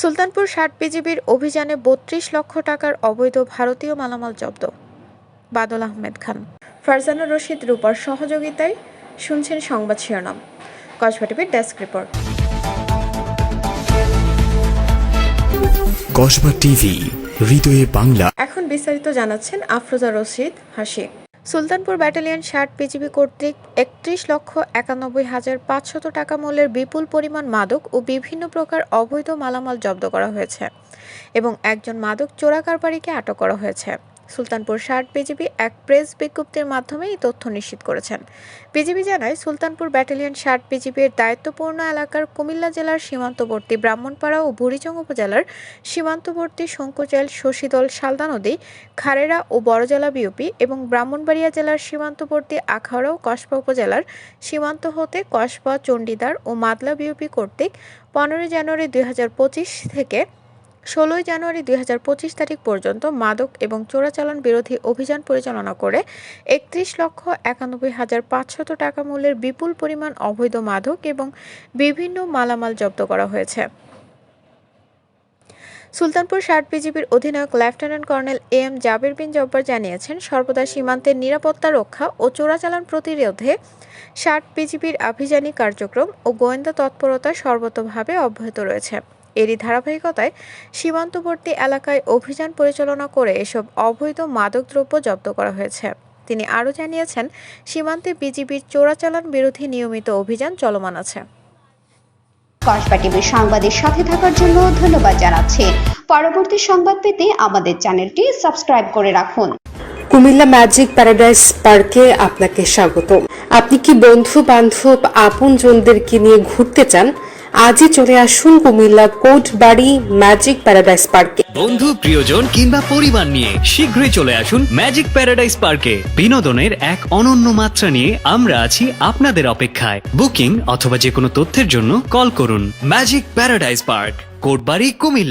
সুলতানপুর ষাট বিজিবির অভিযানে বত্রিশ লক্ষ টাকার অবৈধ ভারতীয় মালামাল জব্দ। বাদল আহমেদ খান। ফারজানা রশিদ রূপার সহযোগিতায় শুনছেন সংবাদ শিরোনাম। কসবা টিভির ডেস্ক রিপোর্ট। কসবা টিভি হৃদয়ে বাংলা। এখন বিস্তারিত জানাচ্ছেন আফরোজা রশিদ হাসি। সুলতানপুর ব্যাটালিয়ন ষাট বিজিবি কর্তৃক একত্রিশ লক্ষ একানব্বই হাজার পাঁচশত টাকা মূল্যের বিপুল পরিমাণ মাদক ও বিভিন্ন প্রকার অবৈধ মালামাল জব্দ করা হয়েছে এবং একজন মাদক চোরাকারবারিকে আটক করা হয়েছে। সুলতানপুর ষাট বিজিবি এক প্রেস বিজ্ঞপ্তির মাধ্যমে এই তথ্য নিশ্চিত করেছেন। বিজিবি জানায়, সুলতানপুর ব্যাটালিয়ন ষাট বিজিবির দায়িত্বপূর্ণ এলাকার কুমিল্লা জেলার সীমান্তবর্তী ব্রাহ্মণপাড়া ও বুড়িচং উপজেলার সীমান্তবর্তী শঙ্কুচাইল শশীদল, শালদা নদী, খারেরা ও বড়জলা বিউপি এবং ব্রাহ্মণবাড়িয়া জেলার সীমান্তবর্তী আখাউড়া ও কসবা উপজেলার সীমান্ত হতে কসবা, চণ্ডীদার ও মাদলা বিউপি কর্তৃক পনেরোই জানুয়ারি দুই হাজার পঁচিশ থেকে ষোলোই জানুয়ারি দুই হাজার পঁচিশ তারিখ পর্যন্ত মাদক এবং চোরাচালান বিরোধী অভিযান পরিচালনা করে একত্রিশ লক্ষ একানব্বই হাজার পাঁচশত টাকা মূল্যের বিপুল পরিমাণ অবৈধ মাদক এবং বিভিন্ন মালামাল জব্দ করা হয়েছে। সুলতানপুর ষাট বিজিবির অধিনায়ক lieutenant colonel A M Jabir bin Jabbar জানিয়েছেন, সর্বদা সীমান্তের নিরাপত্তা রক্ষা ও চোরাচালান প্রতিরোধে ষাট বিজিবির আভিযানিক কার্যক্রম ও গোয়েন্দা তৎপরতা সর্বতভাবে অব্যাহত রয়েছে। এরই ধারাবাহিকতায় সীমান্তবর্তী এলাকায় অভিযান পরিচালনা করে এসব অবৈধ মাদকদ্রব্য জব্দ করা হয়েছে। তিনি আরও জানিয়েছেন সীমান্তে বিজিবির চোরাচালান বিরোধী নিয়মিত অভিযান চলমান আছে। কসবা টিভির সংবাদের সাথে থাকার জন্য ধন্যবাদ জানাচ্ছি। পরবর্তী সংবাদ পেতে আমাদের চ্যানেলটি সাবস্ক্রাইব করে রাখুন। কুমিল্লা ম্যাজিক প্যারাডাইস পার্কে আপনাকে স্বাগত আপনি কি বন্ধু বান্ধব আপন জনদেরকে নিয়ে ঘুরতে চান? আজই চলে আসুন Comilla Kotbari magic paradise পার্কে। বন্ধু, প্রিয়জন কিংবা পরিবার নিয়ে শীঘ্রই চলে আসুন ম্যাজিক প্যারাডাইস পার্কে। বিনোদনের এক অনন্য মাত্রা নিয়ে আমরা আছি আপনাদের অপেক্ষায়। বুকিং অথবা যে কোনো তথ্যের জন্য কল করুন magic paradise park, Kotbari, Comilla.